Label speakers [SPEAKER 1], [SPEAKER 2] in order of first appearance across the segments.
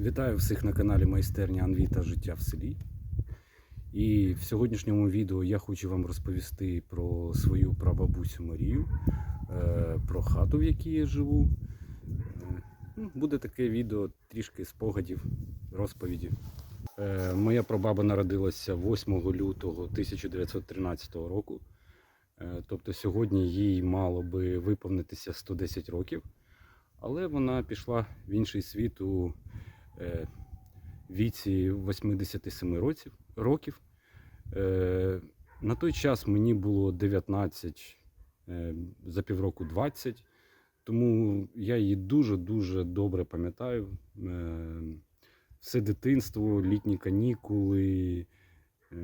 [SPEAKER 1] Вітаю всіх на каналі Майстерня Анвіта Життя в селі. І в сьогоднішньому відео я хочу вам розповісти про свою прабабусю Марію, е, про хату, в якій я живу. Е, ну, Буде таке відео трішки спогадів, розповіді. Е, Моя прабаба народилася 8 лютого 1913 року. Тобто сьогодні їй мало би виповнитися 110 років. Але вона пішла в інший світ у віці 87 років. Е, на той час мені було 19, е, за півроку 20, тому я її дуже-дуже добре пам'ятаю. Е, все дитинство, літні канікули, е,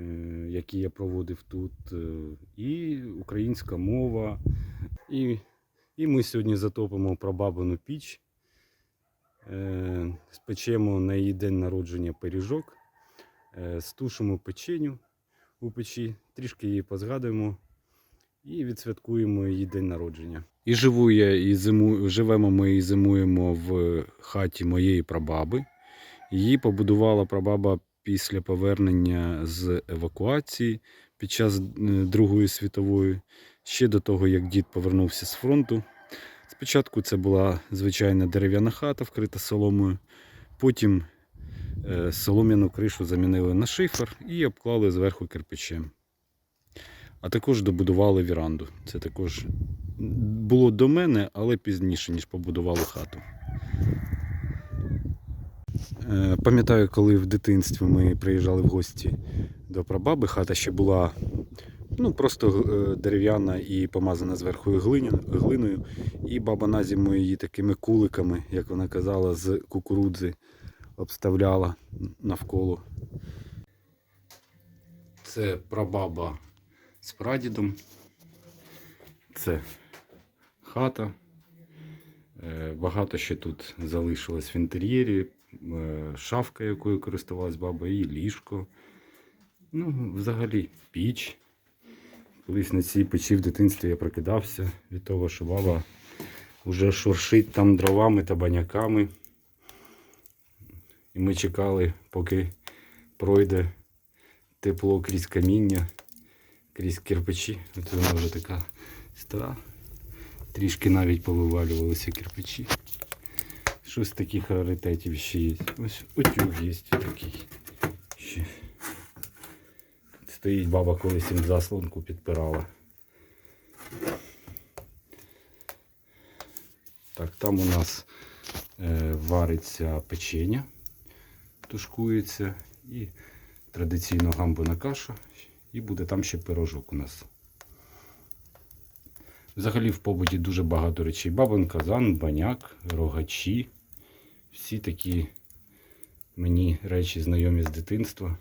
[SPEAKER 1] які я проводив тут, е, і українська мова. І і ми сьогодні затопимо прабабину піч, е, спечемо на її день народження пиріжок, е, стушимо печеню у печі, трішки її позгадуємо і відсвяткуємо її день народження. І живу я, і зиму, живемо ми і зимуємо в хаті моєї прабаби. Її побудувала прабаба після повернення з евакуації під час е, Другої світової ще до того, як дід повернувся з фронту. Спочатку це була звичайна дерев'яна хата, вкрита соломою. Потім е, солом'яну кришу замінили на шифер і обклали зверху кирпичем. А також добудували віранду. Це також було до мене, але пізніше, ніж побудували хату. Е, Пам'ятаю, коли в дитинстві ми приїжджали в гості до прабаби, хата ще була ну, просто е, дерев'яна і помазана зверху глиною. І баба на зиму її такими куликами, як вона казала, з кукурудзи обставляла навколо. Це прабаба з прадідом. Це хата. Е, Багато ще тут залишилось в інтер'єрі. Е, Шафка, якою користувалась баба, і ліжко. Ну, взагалі, піч. Колись на цій печі в дитинстві я прокидався від того, що баба вже шуршить там дровами та баняками. І ми чекали, поки пройде тепло крізь каміння, крізь кирпичі. От вона вже така стара. Трішки навіть повивалювалися кирпичі. Щось таких раритетів ще є. Ось утюг є такий. Ще. Стоїть баба колись їм заслонку підпирала. Так, там у нас е, вариться печення, тушкується і традиційно гамбана каша. І буде там ще пирожок у нас. Взагалі в побуті дуже багато речей. Бабин казан, баняк, рогачі. Всі такі мені речі знайомі з дитинства.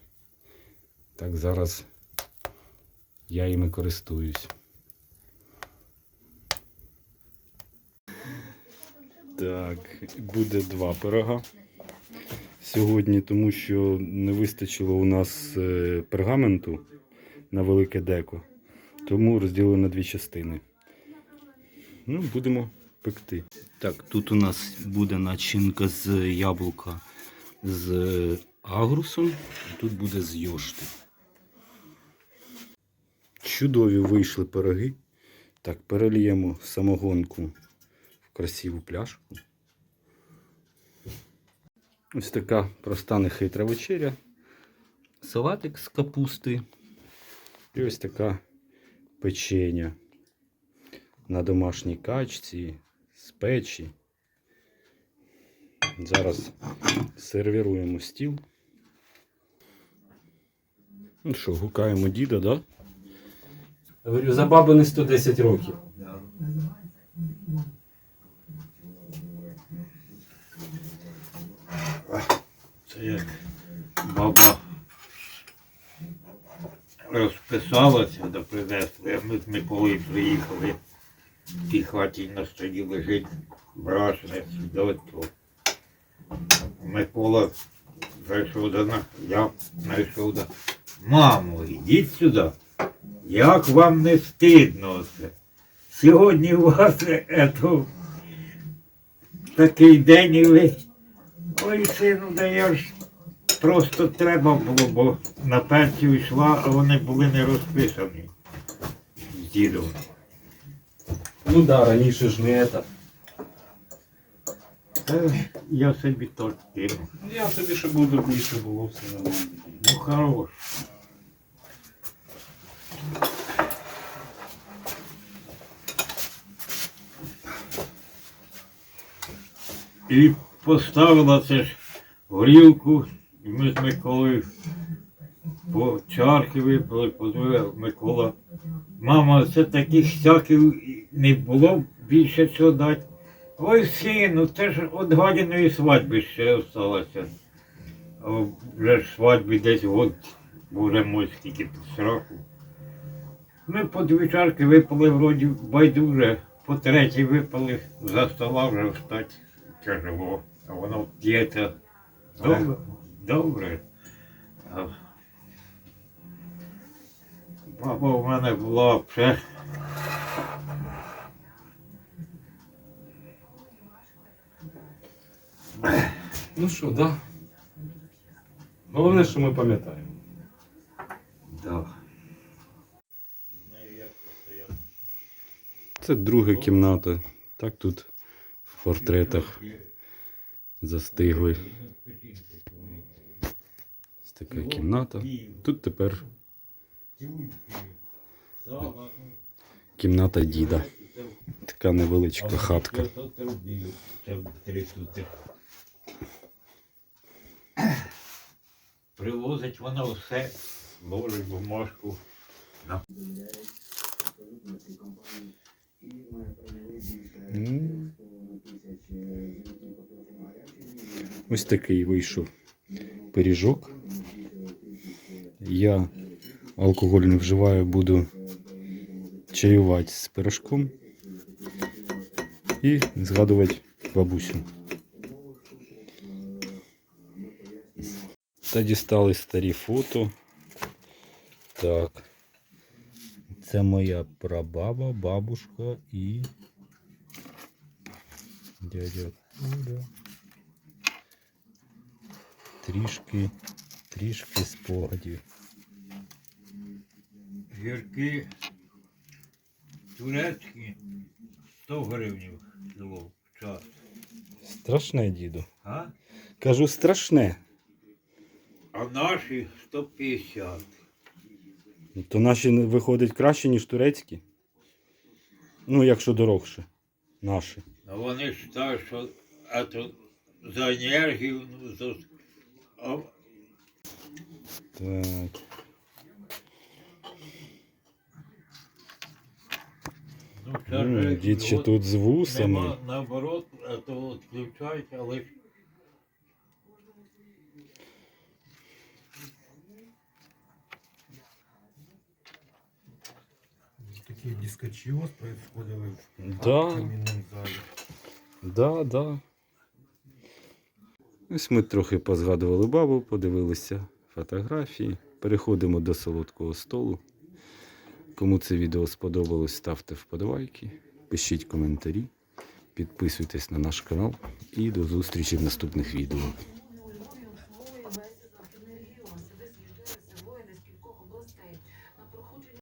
[SPEAKER 1] Так зараз я іми користуюсь. Так, буде два пирога сьогодні, тому що не вистачило у нас е, пергаменту на велике деко. Тому розділили на дві частини. Ну, будемо пекти. Так, тут у нас буде начинка з яблука з агрусом, і тут буде з йошти. Чудові вийшли пироги. Так, перельємо самогонку красиву пляшку. Ось така проста нехитра вечеря. Салатик з капусти. І ось така печеня на домашній качці, з печі. Зараз сервіруємо стіл. Ну що, гукаємо діда, да? Говорю, за баби не 110 років.
[SPEAKER 2] Як баба розписалася, да принесли, а ми з Миколою приїхали. В тій хаті на столі лежить брашне свідоцтво. Микола зайшов до нас, я знайшов до. Мамо, йдіть сюди. Як вам не стидно це? Сьогодні у вас ето, такий день і ви Ой, сину, да я ж просто треба було, бо на пенсію йшла, а вони були не розписані з дідом.
[SPEAKER 1] Ну да, раніше ж не це.
[SPEAKER 2] Та я собі так кину.
[SPEAKER 1] Я тобі ще буду більше було все нормально.
[SPEAKER 2] Ну хорош. І поставила це ж горілку, і ми з Миколою по чарки випили, подивив Микола. Мама, це таких всяких не було більше чого дати. Ой, сину, це ж от гадяної свадьби ще. А вже ж свадьбі десь год, боже мой, скільки тут сроку. Ми по дві чарки випили вроді байдуже, по третій випили, за стола вже встати тяжело. А воно п'ється добре. добре. Баба в мене була вже
[SPEAKER 1] Ну що, да. Головне, що ми пам'ятаємо.
[SPEAKER 2] да.
[SPEAKER 1] Це друга кімната. Так тут в портретах застигли. Ось така кімната. Тут тепер кімната діда. Така невеличка хатка.
[SPEAKER 2] Привозить воно все, ложить бумажку.
[SPEAKER 1] Ось такий вийшов пиріжок. Я алкоголь не вживаю, буду чаювати з пирожком і згадувати бабусю. Та дістали старі фото. Так. Це моя прабаба, бабушка і дядя Коля. Трішки, трішки спогадів.
[SPEAKER 2] Гірки турецькі 100 гривень кіло в час.
[SPEAKER 1] Страшне, діду.
[SPEAKER 2] А?
[SPEAKER 1] Кажу, страшне.
[SPEAKER 2] А наші 150.
[SPEAKER 1] То наші виходять краще, ніж турецькі. Ну, якщо дорогше. Наші.
[SPEAKER 2] Вони вважають, що а то за енергію, ну, за... А,
[SPEAKER 1] Так.
[SPEAKER 2] ну, це ж,
[SPEAKER 1] Дід ще
[SPEAKER 2] от
[SPEAKER 1] тут з вусами.
[SPEAKER 2] Нема, наоборот, а то відключають, але ж
[SPEAKER 3] Такие дискочиоз происходили в
[SPEAKER 1] Да,
[SPEAKER 3] каминном зале.
[SPEAKER 1] да, да. Ось ми трохи позгадували бабу, подивилися фотографії. Переходимо до солодкого столу. Кому це відео сподобалось, ставте вподобайки, пишіть коментарі, підписуйтесь на наш канал і до зустрічі в наступних відео.